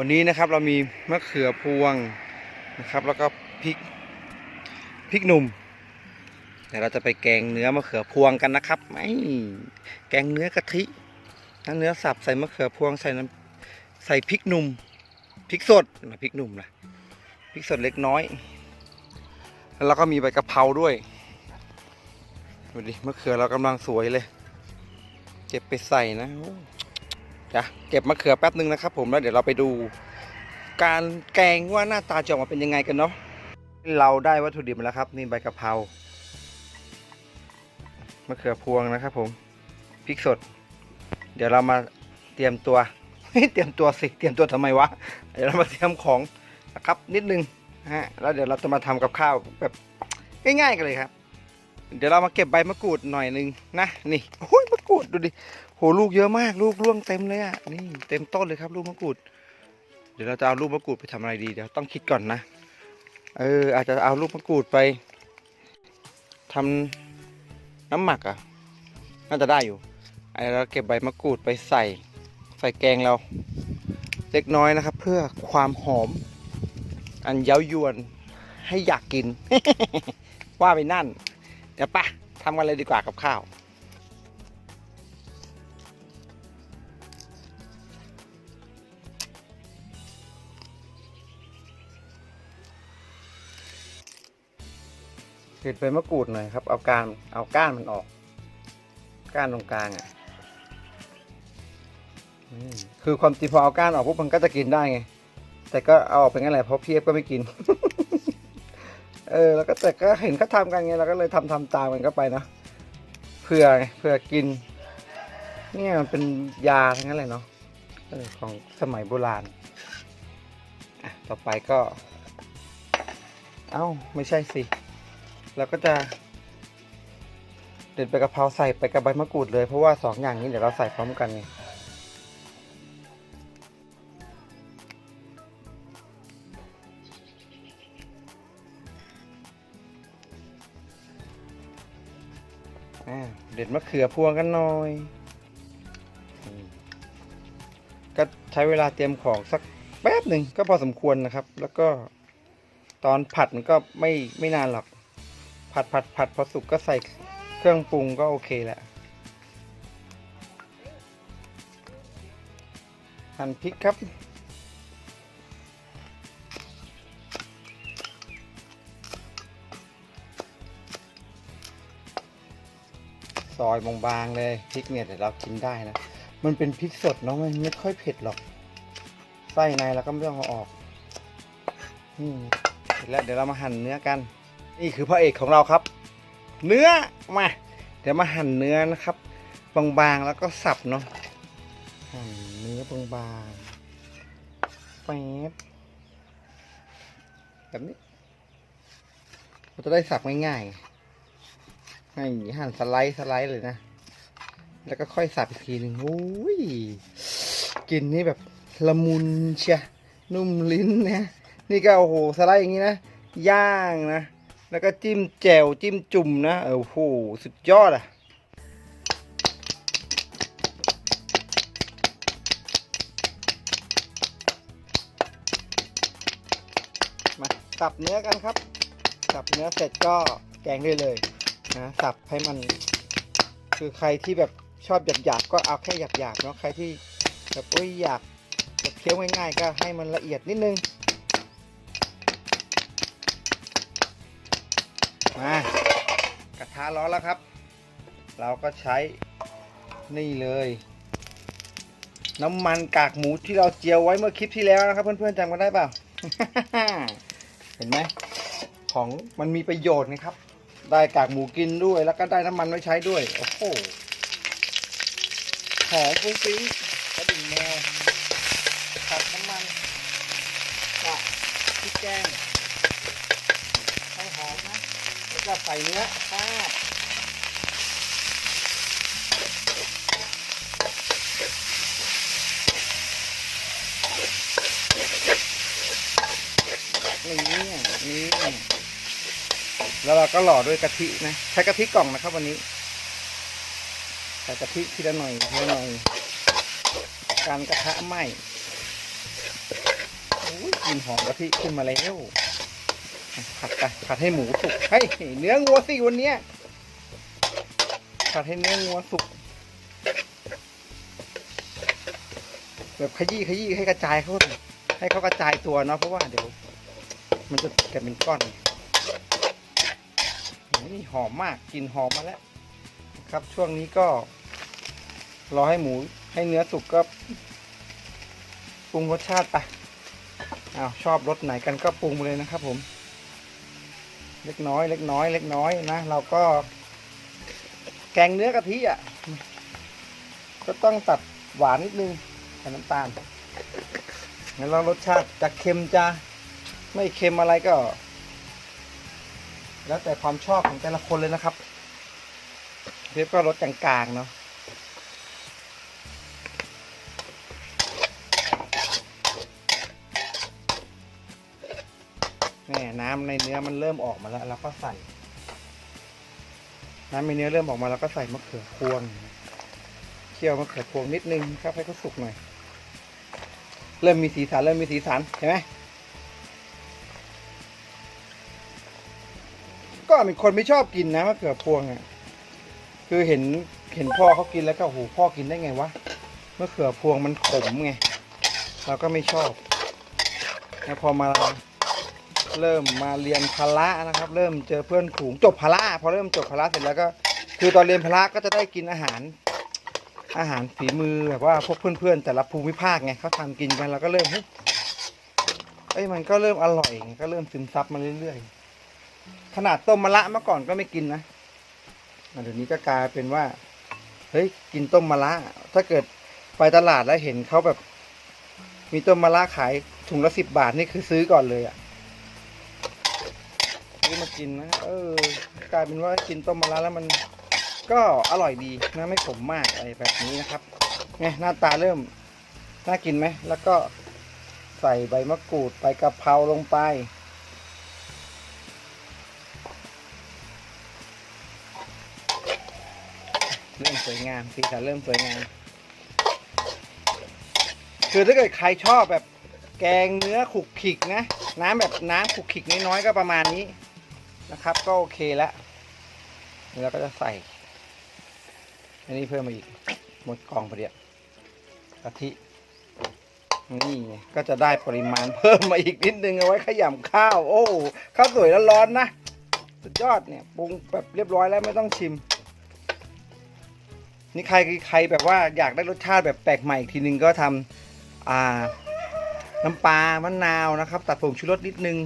วันนี้นะครับเรามีมะเขือพวงนะครับ แล้วก็พริกพริกหนุ่มเดี๋ยวเราจะไปแกงเนื้อมะเขือพวงกันนะครับไม่แกงเนื้อกะทิทั้งเนื้อสับใส่มะเขือพวงใส่น้ำใส่พริกหนุ่มพริกสดนะพริกหนุ่มนะพริกสดเล็กน้อย แล้วก็มีใบกะเพราด้วยดูดิมะเขือเรากำลังสวยเลย เก็บไปใส่นะ จะเก็บมะเขือแป๊บนึงนะครับ ผมแล้วเดี๋ยวเราไปดู การแกงว่าหน้าตาจะออกมาเป็นยังไงกันเนาะเราได้วัตถุดิบมาแล้วครับ นี่ใบกะเพรามะเขือพวงนะครับ ผมพริกสด เดี๋ยวเรามาเตรียมตัวเตรียมตัวสิเตรียมตัวทำไมวะเดี๋ยวเรามาเตรียมของนะครับ นิดนึงฮะแล้วเดี๋ยวเราจะมาทำกับข้าวแบบง่ายๆกันเลยครับ เดี๋ยวเรามาเก็บใบมะกรูดหน่อยนึงนะนี่โอ้ยมะกรูดดูดิโหลูกเยอะมากลูกร่วงเต็มเลยอะนี่เต็มต้นเลยครับลูกมะกรูด เดี๋ยวเราจะเอาลูกมะกรูดไปทำอะไรดีเดี๋ยวต้องคิดก่อนนะเอออาจจะเอาลูกมะกรูดไปทำน้ำหมักอะน่าจะได้อยู่ไอ้เราเก็บใบมะกรูดไปใส่ใส่แกงเราเล็กน้อยนะครับ เพื่อความหอม อันเย้ายวนให้อยากกิน ว่าไปนั่น เดี๋ยวปะทำกันเลยดีกว่ากับข้าวเผ็ดใบมะกรูดหน่อยครับ เอาการเอาก้านมันออก ก้านตรงกลางอะคือความจริงพอเอาก้านออกปุ๊บมันก็จะกินได้ไง แต่ก็เอาออกไปงั้นแหละเพราะพี่เอฟก็ไม่กิน ออแล้วก็แต่ก็เห็นเขาทำกันไงเราก็เลยทำทำตามกันก็ไปนะเพื่อเพื่อกิน เนี่ยมันเป็นยาทั้งนั้นเลยเนาะเออของสมัยโบราณอะต่อไปก็ เอ้าไม่ใช่สิเราก็จะ เด็ดใบกะเพราใส่ไปกับใบมะกรูดเลยเพราะว่าสองอย่างนี้เดี๋ยวเราใส่พร้อมกันไง เด็ดมะเขือพวงกันหน่อย ก็ใช้เวลาเตรียมของสักแป๊บหนึ่งก็พอสมควรนะครับ แล้วก็ตอนผัดมันก็ไม่ไม่นานหรอก ผัดผัดผัดพอสุกก็ใส่เครื่องปรุงก็โอเคแหละหั่นพริกครับ ซอยบางๆเลยพริกเนี่ยเดี๋ยวเรากินได้นะมันเป็นพริกสดเนาะมันไม่ค่อยเผ็ดหรอกไส้ในเราก็ไม่ต้องเอาออกนี่เสร็จแล้วเดี๋ยวเรามาหั่นเนื้อกัน นี่คือพระเอกของเราครับ เนื้อมาเดี๋ยวมาหั่นเนื้อนะครับบางๆแล้วก็สับเนาะหั่นเนื้อบางๆแป๊บแบบนี้เราจะได้สับง่ายๆ ให้หั่นสไลด์สไลด์เลยนะ แล้วก็ค่อยสับอีกทีหนึ่งโอ้ยกลินนี่แบบละมุนเชียนุ่มลิ้นนะนี่ก็โอ้โหสไลด์อย่างนี้นะ ย่างนะ แล้วก็จิ้มแจ่วจิ้มจุ่มนะโอ้โหสุดยอดอะมาสับเนื้อกันครับสับเนื้อเสร็จก็แกงได้เลย นะสับให้มัน คือใครที่แบบชอบหยาบๆก็เอาแค่หยาบๆเนาะใครที่แบบโอ้ยอยากแบบเคี้ยวง่ายๆก็ให้มันละเอียดนิดนึงมากระทะร้อนแล้วครับ เราก็ใช้นี่เลย น้ำมันกากหมูที่เราเจียวไว้เมื่อคลิปที่แล้วนะครับ เพื่อนๆจำกันได้เปล่า เห็นไหมของมันมีประโยชน์นะครับ ได้กากหมูกินด้วย แล้วก็ได้น้ำมันไว้ใช้ด้วย โอ้โหหอมฟุ้งฟิ้งกระดิ่งแมวตัดน้ำมันกะพริกแกงให้หอมนะ แล้วก็ใส่เนื้อป้าบนี่นี่ แล้วเราก็หล่อด้วยกะทินะ ใช้กะทิกล่องนะครับ วันนี้ใส่กะทิทีละหน่อยทีละหน่อยการกระทะไหม้กลินหอมกะทิขึ้นมาแล้วผัดไปผัดให้หมูสุกเฮ้ยเนื้องัวสิวันเนี้ยผัดให้เนื้องัวสุกแบบขยี้ขยี้ให้กระจายเขาให้เขากระจายตัวเนาะเพราะว่าเดี๋ยว มันจะกลายเป็นก้อน นี่หอมมากกลิ่นหอมมาแล้วครับช่วงนี้ก็รอให้หมูให้เนื้อสุกก็ปรุงรสชาติไปอ้าวชอบรสไหนกันก็ปรุงไปเลยนะครับ ผม เล็กน้อย เล็กน้อย เล็กน้อยนะเราก็ แกงเนื้อกะทิอะก็ต้องตัดหวานนิดนึงใส่น้ำตาลงั้นเรารสชาติจะเค็มจะไม่เค็มอะไรก็ แล้วแต่ความชอบของแต่ละคนเลยนะครับเพียบก็รสกลางๆเนาะแม่น้ำในเนื้อมันเริ่มออกมาแล้วเราก็ใส่ น้ำในเนื้อเริ่มออกมาเราก็ใส่มะเขือพวงเคี่ยวมะเขือพวงนิดนึงครับให้เขาสุกหน่อย เริ่มมีสีสันเริ่มมีสีสันเห็นไหม ก็เป็นคนไม่ชอบกินนะมะเขือพวงอะคือเห็นเห็นพ่อเขากินแล้วก็โหพ่อกินได้ไงวะมะเขือพวงมันขมไงเราก็ไม่ชอบแล้วพอมาเริ่มมาเรียนพละนะครับ เริ่มเจอเพื่อนฝูงจบพละพอเริ่มจบพละเสร็จแล้วก็ คือตอนเรียนพละก็จะได้กินอาหาร อาหารฝีมือแบบว่าพวกเพื่อนๆแต่ละภูมิภาคไงเขาทำกินกันเราก็เริ่มเฮ้ยเอ้ยมันก็เริ่มอร่อยไงก็เริ่มซึมซับมาเรื่อยๆ ขนาดต้มมะละเมื่อก่อนก็ไม่กินนะอ่เดี๋ยวนี้ก็กลายเป็นว่า เฮ้ย กินต้มมะละถ้าเกิดไปตลาดแล้วเห็นเขาแบบ มีต้มมะละขายถุงละสิบบาทนี่คือซื้อก่อนเลยอะซื้อมากินนะ เออ กลายเป็นว่ากินต้มมะระแล้วมันก็อร่อยดีนะไม่ขมมากอะไรแบบนี้นะครับไงหน้าตาเริ่มน่ากินไหม แล้วก็ใส่ใบมะกรูดใบกะเพราลงไป เริ่มสวยงามสีสันเริ่มสวยงาม คือถ้าเกิดใครชอบแบบแกงเนื้อขุกขิกนะ น้ำแบบน้ำขุกขิกน้อยๆก็ประมาณนี้นะครับ ก็โอเคแล้วแล้วก็จะใส่ อันนี้เพิ่มมาอีกหมดกองพอดีกะทินี่ก็จะได้ปริมาณเพิ่มมาอีกนิดนึงเอาไว้ขยำข้าว โอ้ข้าวสวยแล้วร้อนนะ สุดยอดเนี่ยปรุงแบบเรียบร้อยแล้วไม่ต้องชิม นี่ใครใครแบบว่าอยากได้รสชาติแบบแปลกใหม่อีกทีนึงก็ทำอ่าน้ำปลามะนาวนะครับ ตัดผงชูรสนิดนึง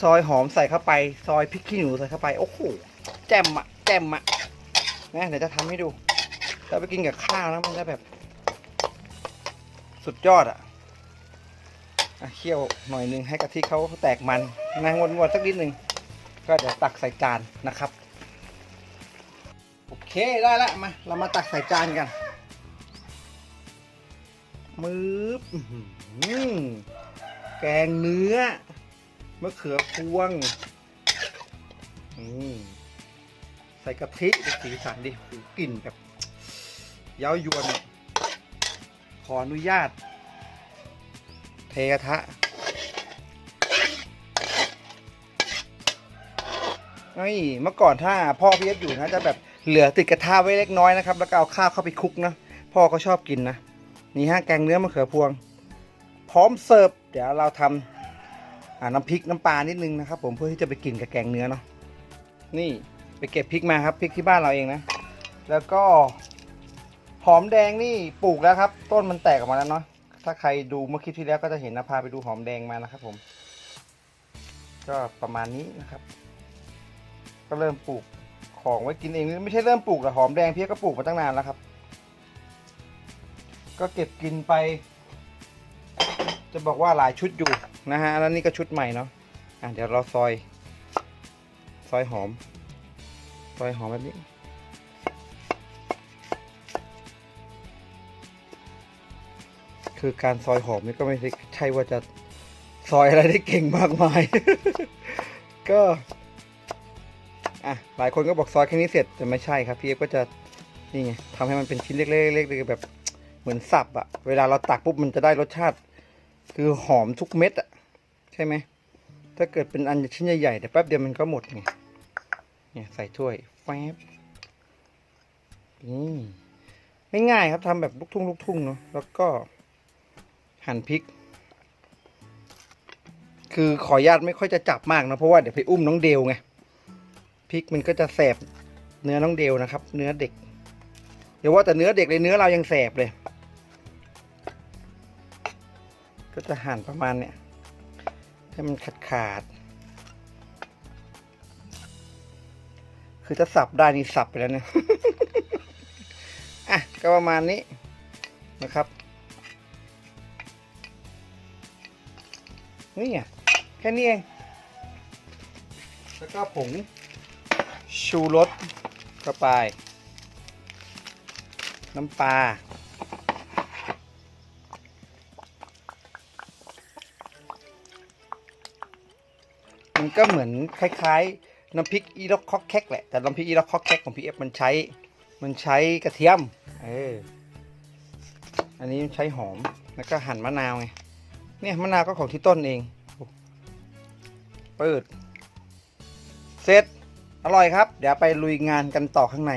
ซอยหอมใส่เข้าไป ซอยพริกขี้หนูใส่เข้าไป โอ้โห แจ่มอะแจ่มอะนะเดี๋ยวจะทำให้ดูถ้าไปกินกับข้าวนะมันจะแบบ สุดยอดอะอะเคี่ยวหน่อยนึงให้กะทิเขาแตกมันนะงวนๆสักนิดนึงก็เดี๋ยวตักใส่จานนะครับ เคได้ละมา เรามาตักใส่จานกันมืบอื้อหือแกงเนื้อมะเขือพวงอืมใส่กะทิดูสีสันดิกลิ่นแบบเย้ายวน ขออนุญาต เทกระทะ ไอ้เมื่อก่อนถ้าพ่อพี่เอสอยู่นะจะแบบเหลือติดกระทะไว้เล็กน้อยนะครับ แล้วก็เอาข้าวเข้าไปคลุกนะพ่อก็ชอบกินนะนี่ฮะแกงเนื้อมะเขือพวง พร้อมเสิร์ฟเดี๋ยวเราทำอ่าน้ำพริกน้ำปลานิดนึงนะครับ ผมเพื่อที่จะไปกินกับแกงเนื้อเนาะนี่ไปเก็บพริกมาครับพริกที่บ้านเราเองนะ แล้วก็หอมแดงนี่ปลูกแล้วครับ ต้นมันแตกออกมาแล้วเนาะถ้าใครดูเมื่อคลิปที่แล้วก็จะเห็นนะพาไปดูหอมแดงมานะครับ ผม ก็ประมาณนี้นะครับ ก็เริ่มปลูกของไว้กินเองไม่ใช่เริ่มปลูกแต่หอมแดงพี่ก็ปลูกมาตั้งนานแล้วครับ ก็เก็บกินไป จะบอกว่าหลายชุดอยู่นะฮะแล้วนี่ก็ชุดใหม่เนาะอะเดี๋ยวเราซอย ซอยหอม ซอยหอมแบบนี้คือการซอยหอมนี่ก็ไม่ใช่ใช่ว่าจะซอยอะไรได้เก่งมากมาย ก็ อะหลายคนก็บอกซอยแค่นี้เสร็จแต่ไม่ใช่ครับพี่เอฟก็จะนี่ไงทำให้มันเป็นชิ้นเล็กๆๆๆแบบเหมือนสับอะเวลาเราตักปุ๊บมันจะได้รสชาติ คือหอมทุกเม็ดอะใช่ไหมถ้าเกิดเป็นอันชิ้นใหญ่ๆแต่แป๊บเดียวมันก็หมดไงเนี่ยใส่ถ้วยแฟบนี่ไม่ง่ายครับทำแบบลูกทุ่งลูกทุ่งเนาะแล้วก็หั่นพริก คือขออนุญาตไม่ค่อยจะจับมากนะเพราะว่าเดี๋ยวไปอุ้มน้องเดวไง พริกมันก็จะแสบเนื้อน้องเดวนะครับ เนื้อเด็ก เดี๋ยวว่าแต่เนื้อเด็กเลยเนื้อเรายังแสบเลย ก็จะหั่นประมาณเนี้ยให้มันขาดขาด คือถ้าสับได้นี่สับไปแล้วเนี่ยอะก็ประมาณนี้นะครับนี่อะแค่นี้เอง แล้วก็ผง ชูรสเข้าไป น้ำปลามันก็เหมือนคล้ายๆ น้ำพริกอีล็อกคอกแคกแหละ แต่น้ำพริกอีล็อกคอกแคกของพี่เอฟมันใช้ มันใช้กระเทียม เออ อันนี้ใช้หอม แล้วก็หั่นมะนาวไง เนี่ยมะนาวก็ของที่ต้นเอง เปิด เสร็จ อร่อยครับ เดี๋ยวไปลุยงานกันต่อข้างใน